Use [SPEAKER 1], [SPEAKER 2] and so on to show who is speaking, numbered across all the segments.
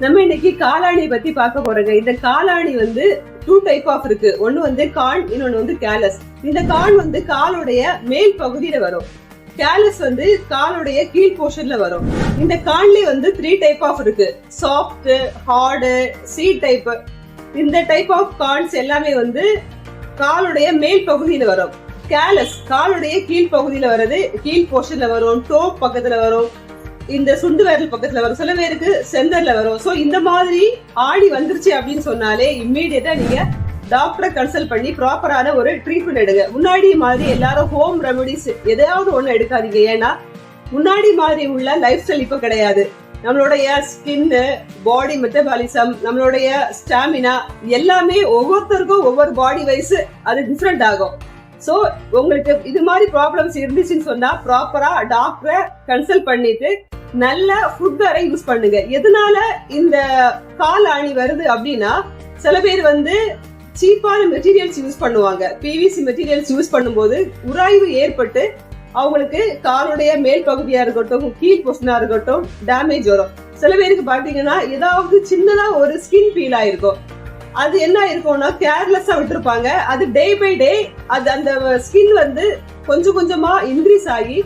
[SPEAKER 1] நம்ம இன்னைக்கு காலாணியை பத்தி பார்க்க போறோங்க. இந்த காலாணி வந்து டூ டைப் ஆஃப் இருக்கு. ஒன்னு வந்து கான் இன்னொன்னு வந்து கேலஸ் இந்த கான் வந்து காலுடைய மேல் பகுதியில வரும். கேலஸ் வந்து காலுடைய கீழ் போர்ஷன்ல வரும். இந்த கான்லி வந்து த்ரீ டைப் ஆஃப் இருக்கு. சாஃப்ட் ஹார்டு சி டைப் இந்த டைப் ஆஃப் கான்ஸ் எல்லாமே வந்து காலுடைய மேல் பகுதியில வரும். கேலஸ் காலுடைய கீழ் பகுதியில வர்றது கீழ் போர்ஷன்ல வரும். டோப் பக்கத்துல வரும். இந்த சுண்டு விரல் பக்கத்துல வரும். சில பேருக்கு செந்தர்ல வரும். சோ இந்த மாதிரி ஆடி வந்துருச்சு அப்படின்னு சொன்னாலே இம்மீடியட்டா நீங்க டாக்டரை கன்சல்ட் பண்ணி ப்ராப்பரான ஒரு ட்ரீட்மெண்ட் எடுங்க. முன்னாடி மாதிரி எல்லாரும் ஹோம் ரெமடிஸ் எதையாவது ஒண்ணு எடுக்காதீங்க. ஏன்னா முன்னாடி மாதிரி உள்ள லைஃப் ஸ்டைல் இப்ப கிடையாது. நம்மளுடைய ஸ்கின்னு பாடி மெட்டபாலிசம் நம்மளுடைய ஸ்டாமினா எல்லாமே ஒவ்வொருத்தருக்கும் ஒவ்வொரு பாடி வைஸ் அது டிஃப்ரெண்ட் ஆகும். ஸோ உங்களுக்கு இது மாதிரி ப்ராப்ளம்ஸ் இருந்துச்சுன்னு சொன்னா ப்ராப்பரா டாக்டரை கன்சல்ட் பண்ணிட்டு நல்ல ஃபுட் வேற யூஸ் பண்ணுங்க. எதனால இந்த கால் ஆணி வருது அப்படின்னா சில பேர் வந்து சீப்பான மெட்டீரியல்ஸ் யூஸ் பண்ணுவாங்க. பிவிசி மெட்டீரியல்ஸ் யூஸ் பண்ணும்போது உராய்வு ஏற்பட்டு அவங்களுக்கு காலுடைய மேல் பகுதியா இருக்கட்டும் கீழ் பொசனா இருக்கட்டும் டேமேஜ் வரும். சில பேருக்கு பாத்தீங்கன்னா ஏதாவது சின்னதா ஒரு ஸ்கின் ஃபீல் ஆயிருக்கும். அது என்ன இருக்கும்னா கேர்லெஸ்ஸா விட்டுருப்பாங்க. அது டே பை டே அது அந்த ஸ்கின் வந்து கொஞ்சம் கொஞ்சமா இன்க்ரீஸ் ஆகி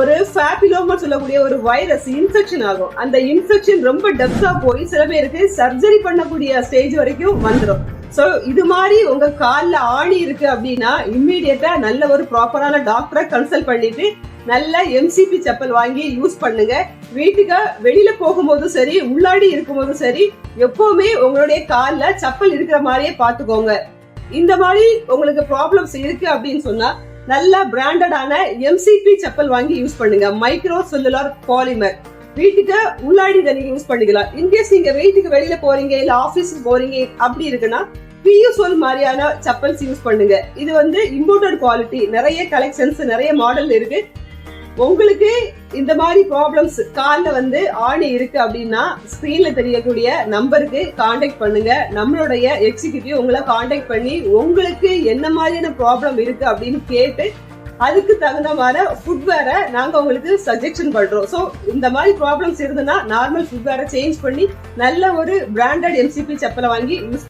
[SPEAKER 1] ஒரு ஃபேபிலோமா சொல்லக்கூடிய ஒரு வைரஸ் இன்ஃபெக்ஷன் ஆகும். அந்த இன்ஃபெக்ஷன் ரொம்ப டெப்தா போய் சில பேருக்கு சர்ஜரி பண்ணக்கூடிய ஸ்டேஜ் வரைக்கும் வந்துடும் ஸோ இது மாதிரி உங்க காலில் ஆணி இருக்கு அப்படின்னா இம்மீடியட்டா நல்ல ஒரு ப்ராப்பரான டாக்டரை கன்சல்ட் பண்ணிட்டு நல்ல எம்சிபி செப்பல் வாங்கி யூஸ் பண்ணுங்க. வீட்டுக்கு வெளியில போகும்போதும் சரி உள்ளாடி இருக்கும்போதும் சரி எப்பவுமே உங்களுடைய காலில் செப்பல் இருக்கிற மாதிரியே பார்த்துக்கோங்க. இந்த மாதிரி உங்களுக்கு ப்ராப்ளம்ஸ் இருக்கு அப்படின்னு சொன்னா நல்ல பிராண்டடான எம்சிபி செப்பல் வாங்கி யூஸ் பண்ணுங்க. மைக்ரோ செல்லுலார் பாலிமர் வீட்டுக்கு உள்ளாடி இதை நீங்க யூஸ் பண்ணிக்கலாம். இன்கேஸ் நீங்க வீட்டுக்கு வெளியில போறீங்க இல்ல ஆபீஸ்க்கு போறீங்க அப்படி இருக்குன்னா பியூசோல் மாதிரியான செப்பல்ஸ் யூஸ் பண்ணுங்க. இது வந்து இம்போர்ட்டட் குவாலிட்டி நிறைய கலெக்ஷன்ஸ் நிறைய மாடல் இருக்கு. உங்களுக்கு இந்த மாதிரி ப்ராப்ளம்ஸ் காலில் வந்து ஆணி இருக்கு அப்படின்னா ஸ்க்ரீன்ல தெரியக்கூடிய நம்பருக்கு காண்டாக்ட் பண்ணுங்க. நம்மளுடைய எக்ஸிக்யூட்டிவ் உங்களை காண்டாக்ட் பண்ணி உங்களுக்கு என்ன மாதிரியான ப்ராப்ளம் இருக்கு அப்படின்னு கேட்டு அதுக்கு தகுந்த மாதிரி ஃபுட் நாங்கள் உங்களுக்கு சஜெக்ஷன் பண்ணுறோம் ஸோ இந்த மாதிரி ப்ராப்ளம்ஸ் இருந்ததுன்னா நார்மல் ஃபுட் சேஞ்ச் பண்ணி நல்ல ஒரு பிராண்டட் எம்சிபி செப்பலை வாங்கி யூஸ்